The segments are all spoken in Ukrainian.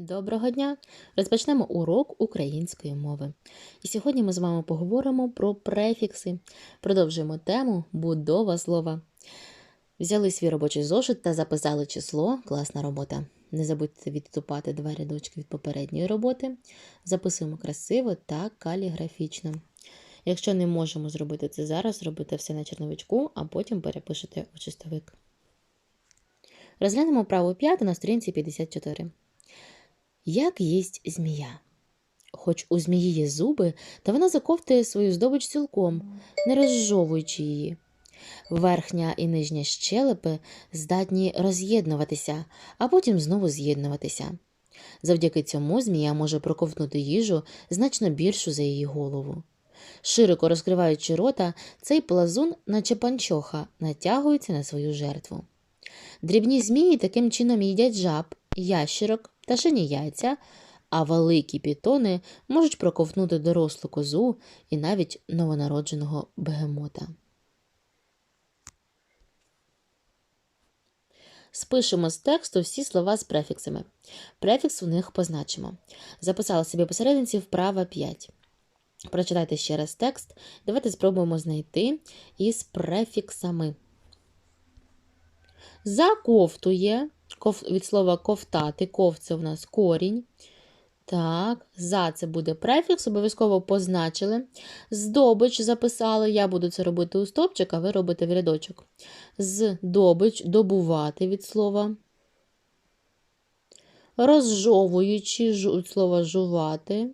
Доброго дня! Розпочнемо урок української мови. І сьогодні ми з вами поговоримо про префікси. Продовжуємо тему будова слова. Взяли свій робочий зошит та записали число. Класна робота. Не забудьте відступати два рядочки від попередньої роботи. Записуємо красиво та каліграфічно. Якщо не можемо зробити це зараз, робите все на черновичку, а потім перепишете у чистовик. Розглянемо право 5 на сторінці 54. Як їсть змія? Хоч у змії є зуби, та вона заковтує свою здобич цілком, не розжовуючи її. Верхня і нижня щелепи здатні роз'єднуватися, а потім знову з'єднуватися. Завдяки цьому змія може проковтнути їжу значно більшу за її голову. Широко розкриваючи рота, цей плазун, наче панчоха, натягується на свою жертву. Дрібні змії таким чином їдять жаб, ящерок, пташині яйця, а великі пітони можуть проковтнути дорослу козу і навіть новонародженого бегемота. Спишемо з тексту всі слова з префіксами. Префікс в них позначимо. Записали собі посерединці вправа 5. Прочитайте ще раз текст. Давайте спробуємо знайти із префіксами. Заковтує від слова ковтати, ков це в нас корінь. Так, за це буде префікс, обов'язково позначили. Здобич записали. Я буду це робити у стопчик, а ви робите в рядочок. Здобич добувати від слова. Розжовуючи від слова жувати.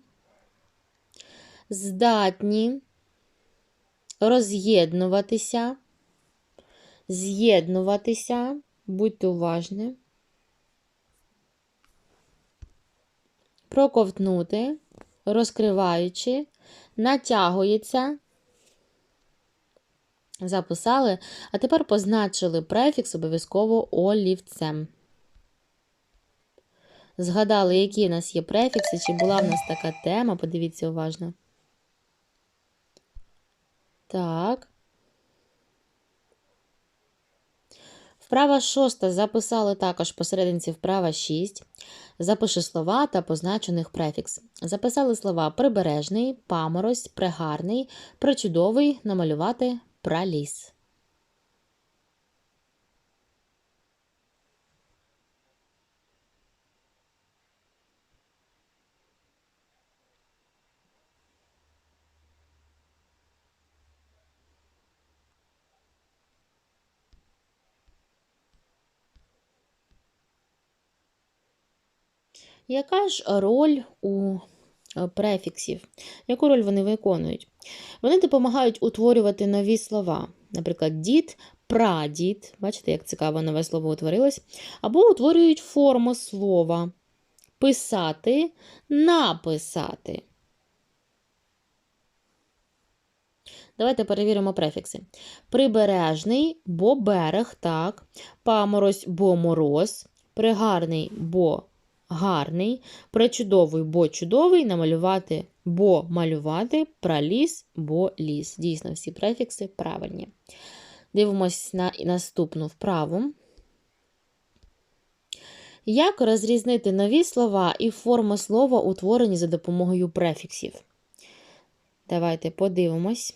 Здатні роз'єднуватися, з'єднуватися, будьте уважні. Проковтнути, розкриваючи, натягується. Записали, а тепер позначили префікс обов'язково олівцем. Згадали, які в нас є префікси, чи була в нас така тема, подивіться уважно. Так. Вправа шоста записали також посерединці вправа 6. Запиши слова та позначених префікс. Записали слова прибережний, паморозь, прегарний, причудовий, намалювати праліс. Яка ж роль у е, префіксів? Яку роль вони виконують? Вони допомагають утворювати нові слова. Наприклад, дід, прадід, бачите, як цікаво нове слово утворилось, або утворюють форму слова. Писати, написати. Давайте перевіримо префікси. Прибережний, бо берег, так. Паморозь, бо мороз, пригарний, бо гарний, пречудовий, бо чудовий, намалювати бо малювати, праліс, бо ліс. Дійсно, всі префікси правильні. Дивимось на наступну вправу. Як розрізнити нові слова і форми слова, утворені за допомогою префіксів? Давайте подивимось.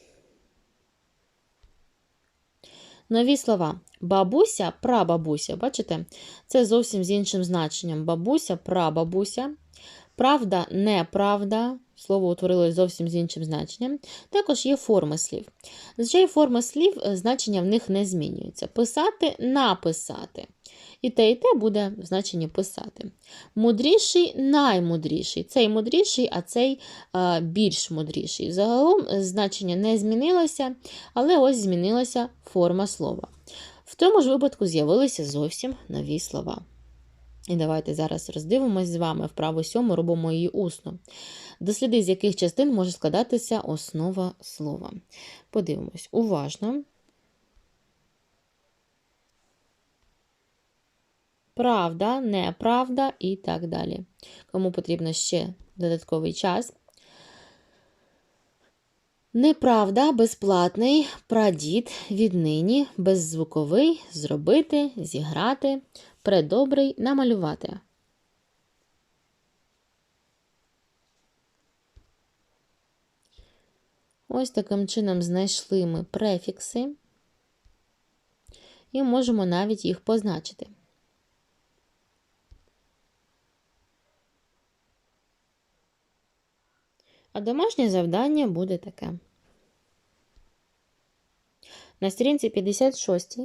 Нові слова. Бабуся, прабабуся. Бачите? Це зовсім з іншим значенням. Бабуся, прабабуся. Правда, неправда. Слово утворилось зовсім з іншим значенням. Також є форми слів. Зазвичай форми слів, е, значення в них не змінюються. Писати, написати. І те, і те буде в значенні писати. Мудріший наймудріший. Цей мудріший, а цей а, більш мудріший. Загалом е, значення не змінилося, але ось змінилася форма слова. В тому ж випадку з'явилися зовсім нові слова. І давайте зараз роздивимось з вами вправу сьому, робимо її усно. Досліди, з яких частин може складатися основа слова. Подивимось уважно. Правда, неправда і так далі. Кому потрібно ще додатковий час. Неправда, безплатний прадід віднині беззвуковий зробити, зіграти, предобрий намалювати. Ось таким чином знайшли ми префікси і можемо навіть їх позначити. А домашнє завдання буде таке. На сторінці 56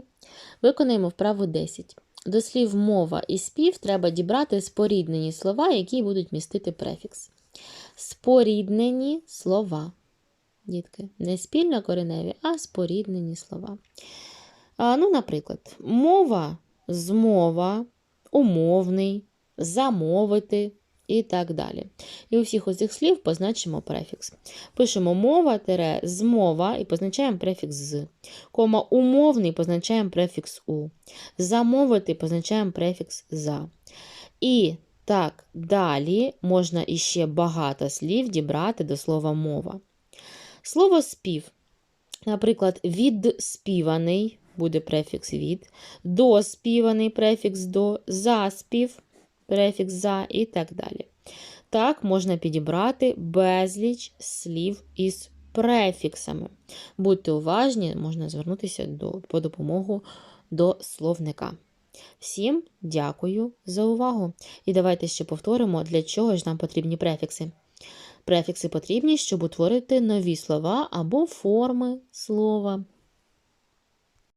виконаємо вправу 10. До слів мова і спів треба дібрати споріднені слова, які будуть містити префікс. Споріднені слова. Дітки, не спільно кореневі, а споріднені слова. А, ну, наприклад, мова, змова, умовний, замовити і так далі. І у всіх оцих слів позначимо префікс. Пишемо мова тире змова і позначаємо префікс з. Кома умовний позначаємо префікс у. Замовити позначаємо префікс за. І так далі можна іще багато слів дібрати до слова мова. Слово спів. Наприклад, відспіваний буде префікс від, доспіваний префікс до, заспів префікс за і так далі. Так можна підібрати безліч слів із префіксами. Будьте уважні, можна звернутися до, по допомогу до словника. Всім дякую за увагу. І давайте ще повторимо, для чого ж нам потрібні префікси. Префікси потрібні, щоб утворити нові слова або форми слова.